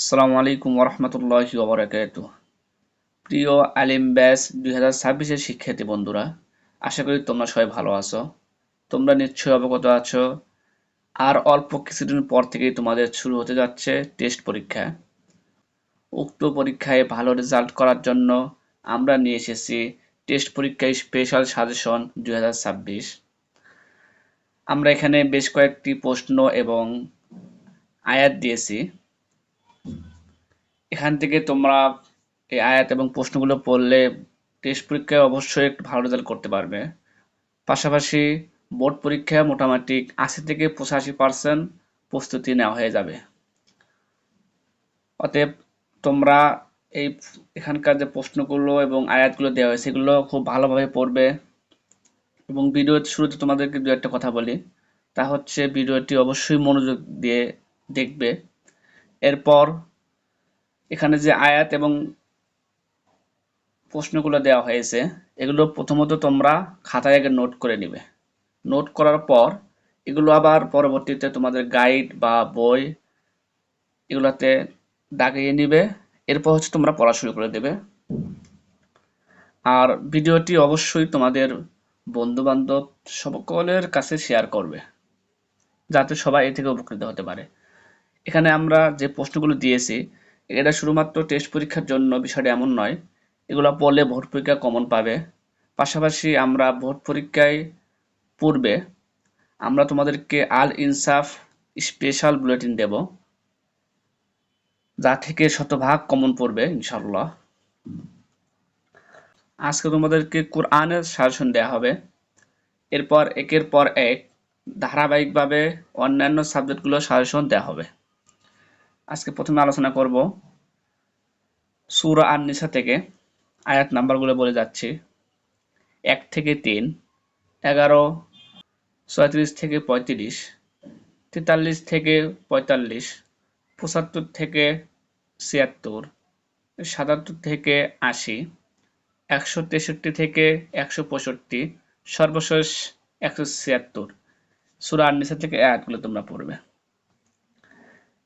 আসসালামু আলাইকুম ওরহমতুল্লাহি ওবরাকাত প্রিয় আলিম ব্যাস দুই হাজার ছাব্বিশের শিক্ষার্থী বন্ধুরা, আশা করি তোমরা সবাই ভালো আছো। তোমরা নিশ্চয়ই অবগত আছো। আর অল্প কিছুদিন পর থেকেই তোমাদের শুরু হতে যাচ্ছে টেস্ট পরীক্ষা। উক্ত পরীক্ষায় ভালো রেজাল্ট করার জন্য আমরা নিয়ে এসেছি টেস্ট পরীক্ষায় স্পেশাল সাজেশন দুই হাজার ছাব্বিশ। আমরা এখানে বেশ কয়েকটি প্রশ্ন এবং আয়াত দিয়েছি। এখান থেকে তোমরা এই আয়াত এবং প্রশ্নগুলো পড়লে টেস্ট পরীক্ষায় অবশ্যই একটু ভালো রেজাল্ট করতে পারবে। পাশাপাশি বোর্ড পরীক্ষায় মোটামুটি আশি থেকে পঁচাশি পার্সেন্ট প্রস্তুতি নেওয়া হয়ে যাবে। অতএব তোমরা এই এখানকার যে প্রশ্নগুলো এবং আয়াতগুলো দেওয়া হয় সেগুলো খুব ভালোভাবে পড়বে। এবং ভিডিওর শুরুতে তোমাদেরকে দু একটা কথা বলি। তা হচ্ছে ভিডিওটি অবশ্যই মনোযোগ দিয়ে দেখবে। এরপর এখানে যে আয়াত এবং প্রশ্নগুলো দেওয়া হয়েছে, এগুলো প্রথমত তোমরা খাতায় আগে নোট করে নিবে। নোট করার পর এগুলো আবার পরবর্তীতে তোমাদের গাইড বা বই এগুলোতে দাগিয়ে নিবে। এরপর হচ্ছে তোমরা পড়া শুরু করে দেবে। আর ভিডিওটি অবশ্যই তোমাদের বন্ধু বান্ধব সকলের কাছে শেয়ার করবে, যাতে সবাই এ থেকে উপকৃত হতে পারে। এখানে আমরা যে প্রশ্নগুলো দিয়েছি এটা শুধুমাত্র টেস্ট পরীক্ষার জন্য বিষয়টা এমন নয়, এগুলো পড়লে ভোট পরীক্ষা কমন পাবে। পাশাপাশি আমরা ভোট পরীক্ষায় পূর্বে আমরা তোমাদেরকে আল ইনসাফ স্পেশাল বুলেটিন দেব, যা থেকে শতভাগ কমন পড়বে ইনশাল্লাহ আজকে তোমাদেরকে কোরআনের সাজেশন দেওয়া হবে। এরপর একের পর এক ধারাবাহিকভাবে অন্যান্য সাবজেক্টগুলো সাজেশন দেওয়া হবে। আজকে প্রথমে আলোচনা করব সুরা আর নিসা থেকে আয়াত নাম্বারগুলো বলে যাচ্ছি। এক থেকে তিন, এগারো, ছয়ত্রিশ থেকে পঁয়ত্রিশ, তেতাল্লিশ থেকে পঁয়তাল্লিশ, পঁচাত্তর থেকে ছিয়াত্তর, সাতাত্তর থেকে আশি, একশো তেষট্টি থেকে একশো পঁয়ষট্টি, সর্বশেষ একশো ছিয়াত্তর। সুরা আননিসা থেকে আয়াতগুলো তোমরা পড়বে।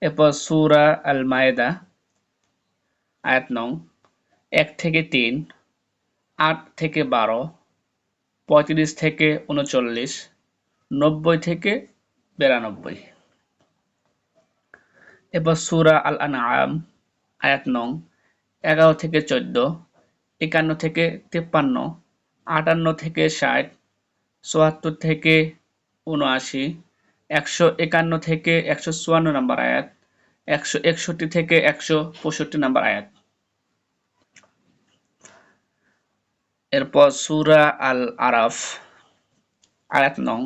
এরপর সুরা আল মায়েদা আয়াত নং, এক থেকে তিন, আট থেকে বারো, পঁয়ত্রিশ থেকে উনচল্লিশ, নব্বই থেকে বিরানব্বই। এরপর সুরা আল আনআম আয়াত নং, এগারো থেকে চোদ্দ, একান্ন থেকে তেপ্পান্ন, আটান্ন থেকে ষাট, চুয়াত্তর থেকে উনআশি একশো একান্ন থেকে একশো চুয়ান্ন নম্বর আয়াত, একশো একষট্টি থেকে একশো পঁয়ষট্টি নম্বর আয়াত। এরপর সুরা আল আরাফ আয়াত নং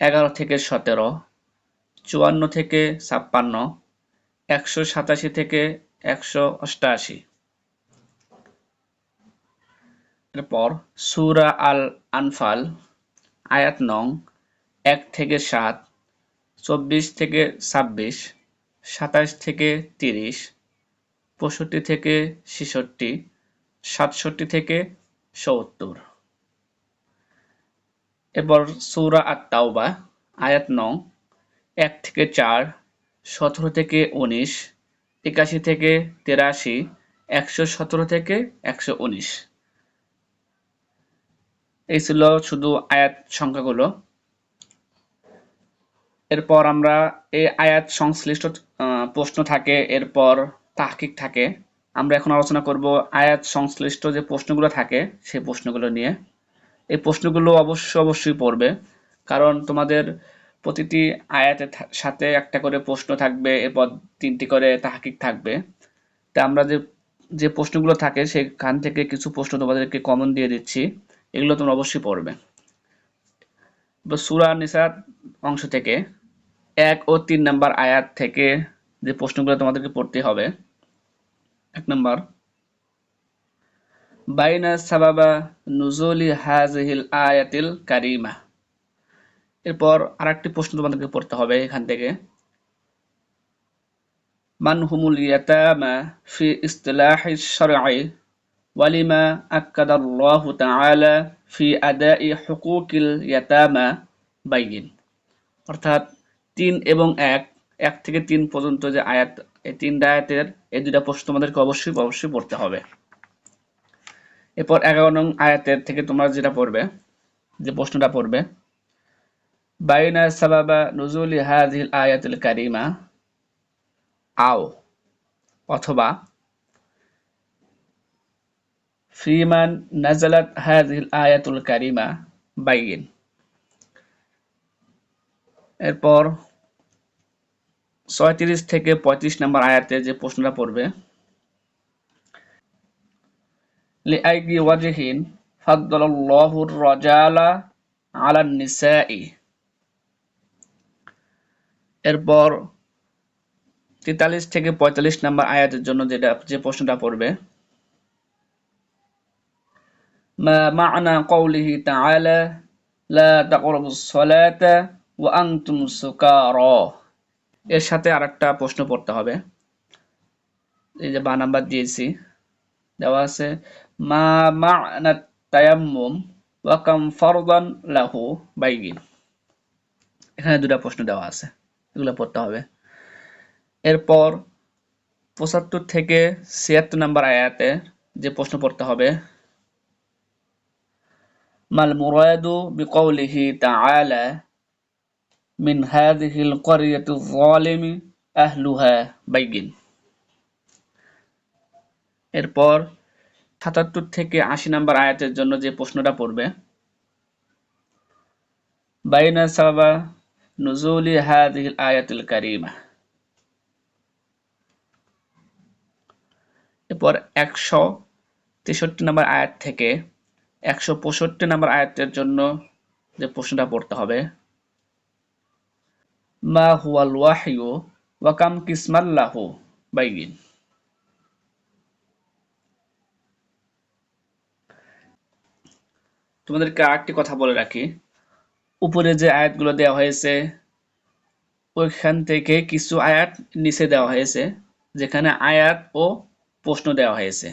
এগারো থেকে সতেরো, চুয়ান্ন থেকে ছাপ্পান্ন, একশো সাতাশি থেকে একশো অষ্টাশি। এরপর সুরা আল আনফাল আয়াত নং এক থেকে সাত চব্বিশ থেকে ছাব্বিশ, সাতাশ থেকে তিরিশ, পঁয়ষট্টি থেকে ছেষট্টি, সাতষট্টি থেকে সত্তর। এবার সৌরা আট তাওবা আয়াত নং, এক থেকে চার, সতেরো থেকে উনিশ, একাশি থেকে তেরাশি, একশো সতেরো থেকে একশো উনিশ। এই ছিল শুধু আয়াত সংখ্যাগুলো। এরপর আমরা এই আয়াত সংশ্লিষ্ট প্রশ্ন থাকে, এরপর তাহকিক থাকে। আমরা এখন আলোচনা করব আয়াত সংশ্লিষ্ট যে প্রশ্নগুলো থাকে, সেই প্রশ্নগুলো নিয়ে। এই প্রশ্নগুলো অবশ্য অবশ্যই পড়বে, কারণ তোমাদের প্রতিটি আয়াতের সাথে একটা করে প্রশ্ন থাকবে, এরপর তিনটি করে তাহকিক থাকবে। তা আমরা যে যে প্রশ্নগুলো থাকে, সেখান থেকে কিছু প্রশ্ন তোমাদেরকে কমন দিয়ে দিচ্ছি, এগুলো তোমরা অবশ্যই পড়বে। সুরা নিসার অংশ থেকে এক ও তিন নাম্বার আয়াত থেকে যে প্রশ্নগুলো তোমাদেরকে পড়তে হবে, এক নম্বর, বাইনা সাবাবা নুজুলি হাজহিল আয়াতিল কারিমা। এরপর আরেকটি প্রশ্ন তোমাদেরকে পড়তে হবে এখান থেকে। মান হুমুল ইয়াতামা ফি ইসতিলাহি শারঈ ওয়ালিমা আক্কাদাল্লাহু তাআলা ফি আদাই হুকুকিল ইয়াতামা বাইয়িন অর্থাৎ তিন এবং এক এক থেকে তিন পর্যন্ত যে আয়াত, এই তিনটা আয়াতের, এই দুইটা প্রশ্ন তোমাদেরকে অবশ্যই অবশ্যই পড়তে হবে। এরপর এগারো নং আয়াতের থেকে তোমরা যেটা পড়বে, যে প্রশ্নটা পড়বে, বাইনা সাবাবা নুজুলি হাযিল আয়াতুল কারিমা, আও, অথবা ফিমান নাজালাত হাযিল আয়াতুল কারিমা বাইয়িন এরপর ছয়ত্রিশ থেকে পঁয়ত্রিশ নম্বর আয়াতে যে প্রশ্নটা পড়বে এরপর তেতাল্লিশ থেকে পঁয়তাল্লিশ নম্বর আয়াতের জন্য যেটা, যে প্রশ্নটা পড়বে মা'না সুকারা। এর সাথে আরেকটা প্রশ্ন পড়তে হবে। এই যে বা নাম্বার দিয়েছি। দেওয়া আছে, মা মা'না তায়াম্মুম ওয়া কাম ফারদান লাহু? বাইগিন। এখানে দুটা প্রশ্ন দেওয়া আছে, এগুলো পড়তে হবে। এরপর পঁচাত্তর থেকে ছিয়াত্তর নাম্বার আয়াতে যে প্রশ্ন পড়তে হবে, মাল মুরাদু বিকৌলিহি তাআলা মিন হাযিহিল ক্বরিয়াতি যালিমি আহলুহা বাইগিন এরপর সাতাত্তর থেকে আশি নাম্বার আয়াতের জন্য যে প্রশ্নটা পড়বে, বাইনা সাবাবা নুজুলি হাযিহিল আয়াতুল কারীমা। এরপর একশো তেষট্টি নম্বর আয়াত থেকে একশো পঁয়ষট্টি নম্বর আয়াতের জন্য যে প্রশ্নটা পড়তে হবে মা হুয়াল ওয়াহিউ ওয়াকাম কিসমাল্লাহু বাইগিন। তোমাদেরকে আরেকটি কথা বলে রাখি। উপরে যে আয়াতগুলো দেওয়া হয়েছে, ওইখান থেকে কিছু আয়াত নিচে দেওয়া হয়েছে, যেখানে আয়াত ও প্রশ্ন দেওয়া হয়েছে।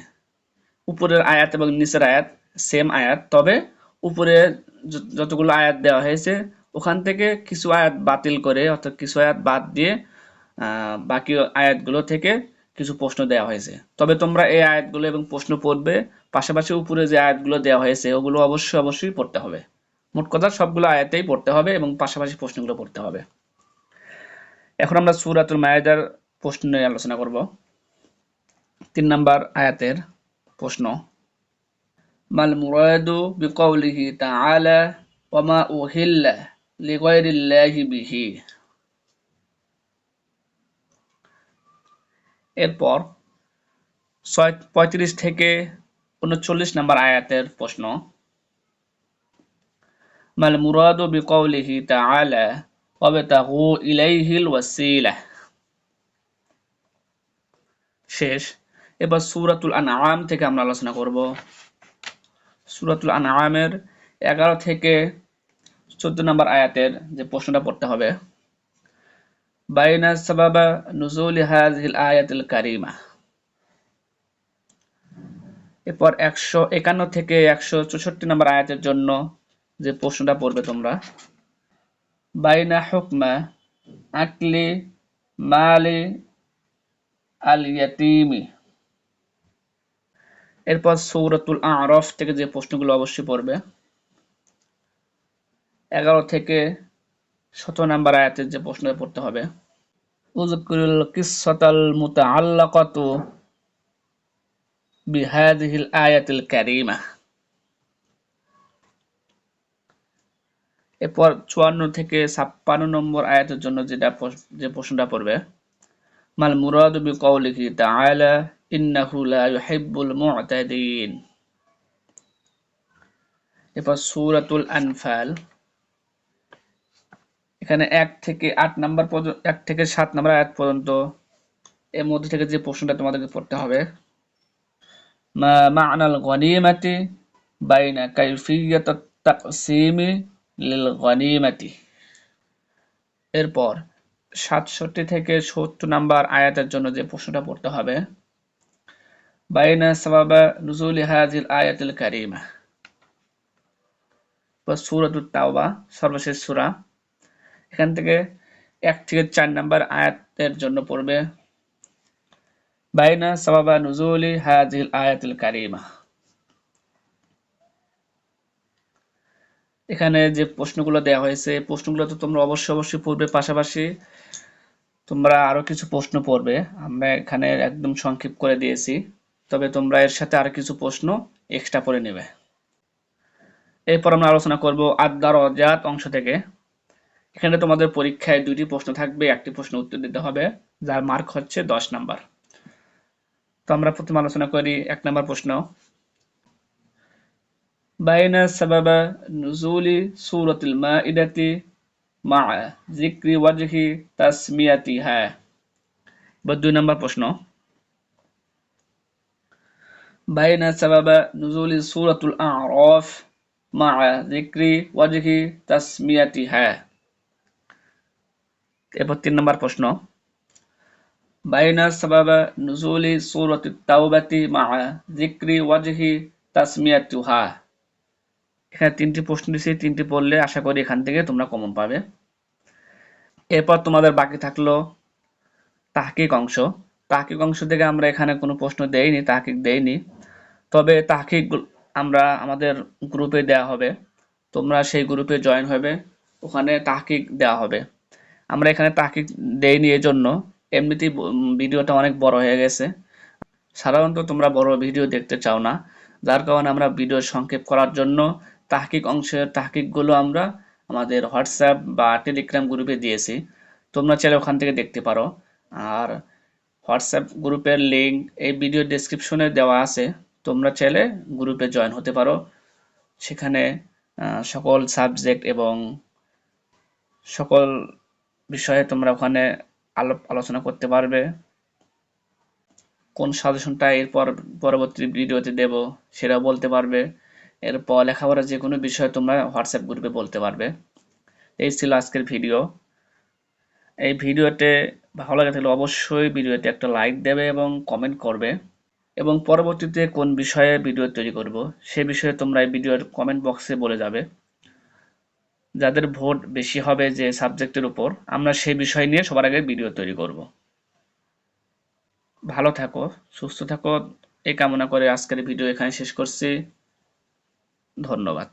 উপরের আয়াত এবং নিচের আয়াত সেম আয়াত, তবে উপরে যতগুলো আয়াত দেওয়া হয়েছে ওখান থেকে কিছু আয়াত বাতিল করে অর্থাৎ কিছু আয়াত বাদ দিয়ে বাকি আয়াতগুলো থেকে কিছু প্রশ্ন দেওয়া হয়েছে। তবে তোমরা এই আয়াতগুলো এবং প্রশ্ন পড়বে, পাশাপাশি উপরে যে আয়াতগুলো দেওয়া হয়েছে ওগুলো অবশ্যই অবশ্যই পড়তে হবে। মোট কথা সবগুলো আয়াতেই পড়তে হবে এবং পাশাপাশি প্রশ্নগুলো পড়তে হবে। এখন আমরা সুরাতুল মায়েদার প্রশ্ন নিয়ে আলোচনা করব। তিন নম্বর আয়াতের প্রশ্ন। মাল মুরাদু বিকৌলিহি তাআলা ওয়া মা উহিল্লা লিগাইরিল্লাহি বিহি। এরপর পঁয়ত্রিশ থেকে উনচল্লিশ নাম্বার আয়াতের প্রশ্ন। মাল মুরাদু বিকৌলিহি তাআলা ওয়াবতাগু ইলাইহিল ওয়াসিলা। শেষ। এবার সুরাতুল আনআম থেকে আমরা আলোচনা করব। সুরাতুল আনআমের এগারো থেকে চোদ্দ নম্বর আয়াতের যে প্রশ্নটা পড়তে হবে। বাইনা সাবাবা নুজুল হাযিল আয়াতুল কারিমা। এরপর একশো একান্ন থেকে একশো চৌষট্টি নম্বর আয়াতের জন্য যে প্রশ্নটা পড়বে তোমরা। বাইনা হুকমা আকলি মালি আল ইয়াতিমি। এরপর সৌরতুল আরফ থেকে যে প্রশ্নগুলো অবশ্যই পড়বে। এগারো থেকে সতেরো নাম্বার আয়াতের যে প্রশ্ন পড়তে হবে। উজকুরুল কিসসাতাল মুতাআল্লাকাতু বিহাদিহিল আয়াতিল কারিমা। এরপর চুয়ান্ন থেকে ছাপ্পান্ন নম্বর আয়াতের জন্য যেটা যে প্রশ্নটা পড়বে, মাল মুরাদু বিকৌলিহি তাআলা ইন্নাহু লা ইউহিব্বুল মু'তাদিন। এরপর সূরাতুল আনফাল। এখানে এক থেকে আট নাম্বার পর্যন্ত এক থেকে সাত নাম্বার আয়াত পর্যন্ত এর মধ্যে থেকে যে প্রশ্নটা তোমাদেরকে পড়তে হবে। মা মা'নাল গনিমাতি বাইনা কাইফিয়াত তাকসিমি লিল গনিমাতি। এরপর সাতষট্টি থেকে সত্তর নাম্বার আয়াতের জন্য যে প্রশ্নটা পড়তে হবে, বাইনা সাবাবা নুজুলি হাজিল আয়াতুল কারিমা। বা সুরাতুত তাওবা, সর্বশেষ সূরা। এখান থেকে এক থেকে চার নাম্বার আয়াতের জন্য পড়বে। বাইনা সাবাবা নুজুলি হাজিল আয়াতুল কারিমা। এখানে যে প্রশ্নগুলো দেওয়া হয়েছে প্রশ্নগুলো তো তোমরা অবশ্যই অবশ্যই পড়বে। পাশাপাশি তোমরা আরও কিছু প্রশ্ন পড়বে। আমরা এখানে একদম সংক্ষেপ করে দিয়েছি। তবে তোমরা এর সাথে আরও কিছু প্রশ্ন এক্সট্রা করে নেবে। এরপর আমরা আলোচনা করব আদার অজাত অংশ থেকে। এখানে তোমাদের পরীক্ষায় দুইটি প্রশ্ন থাকবে, একটি প্রশ্ন উত্তর দিতে হবে, যার মার্ক হচ্ছে দশ নাম্বার তো আমরা প্রথমে আলোচনা করি এক নাম্বার প্রশ্ন। বাইনা সাবাবা নুজুলি সূরাতুল মাইদাতি মা যিকরি ওয়াজহি তাসমিয়াতিহা এবার দুই নাম্বার প্রশ্ন। বাইনা সাবাবা নুজুলি সূরাতুল আ'রাফ মা যিকরি ওয়াজহি তাসমিয়াতিহা এরপর তিন নম্বর প্রশ্ন। বাইনা সাবাবা নুজুলি সূরাতুত তাওবাতি মা যিকরি ওয়াজহি তাসমিয়াতুহা। এখানে তিনটি প্রশ্ন দিয়েছি তিনটি পড়লে আশা করি এখান থেকে তোমরা কমন পাবে। এরপর তোমাদের বাকি থাকল তাহকিক অংশ। তাহকিক অংশ থেকে আমরা এখানে কোনো প্রশ্ন দেইনি, তাহকিক দেইনি। তবে তাহকিক আমরা আমাদের গ্রুপে দেওয়া হবে। তোমরা সেই গ্রুপে জয়েন হবে, ওখানে তাহকিক দেওয়া হবে। আমরা এখানে তাহকিক দেইনি জন্য এমনিতেই ভিডিওটা অনেক বড় হয়ে গেছে। সাধারণত তোমরা বড় ভিডিও দেখতে চাও না। যার কারণে আমরা ভিডিও সংক্ষেপ করার জন্য তাহকিক অংশের তাহকিকগুলো আমরা আমাদের হোয়াটসঅ্যাপ বা টেলিগ্রাম গ্রুপে দিয়েছি। তোমরা চাইলে ওখান থেকে দেখতে পারো। আর হোয়াটসঅ্যাপ গ্রুপের লিঙ্ক এই ভিডিও ডেসক্রিপশনে দেওয়া আছে। তোমরা চাইলে গ্রুপে জয়েন হতে পারো। সেখানে সকল সাবজেক্ট এবং সকল বিষয়ে তোমরা ওখানে আলোপ আলোচনা করতে পারবে। কোন সাজেশনটা এরপর পরবর্তী ভিডিওতে দেব সেটাও বলতে পারবে। এরপর লেখাপড়ার যে কোনো বিষয় তোমরা হোয়াটসঅ্যাপ গ্রুপে বলতে পারবে। এই ছিল আজকের ভিডিও এই ভিডিওতে ভালো লাগে থাকলে অবশ্যই ভিডিওতে একটা লাইক দেবে এবং কমেন্ট করবে। এবং পরবর্তীতে কোন বিষয়ে ভিডিও তৈরি করব, সে বিষয়ে তোমরা এই ভিডিওর কমেন্ট বক্সে বলে যাবে। যাদের ভোট বেশি হবে যে সাবজেক্টের উপর, আমরা সেই বিষয় নিয়ে সবার আগে ভিডিও তৈরি করব। ভালো থাকো, সুস্থ থাকো, এই কামনা করে আজকের ভিডিও এখানে শেষ করছি। ধন্যবাদ।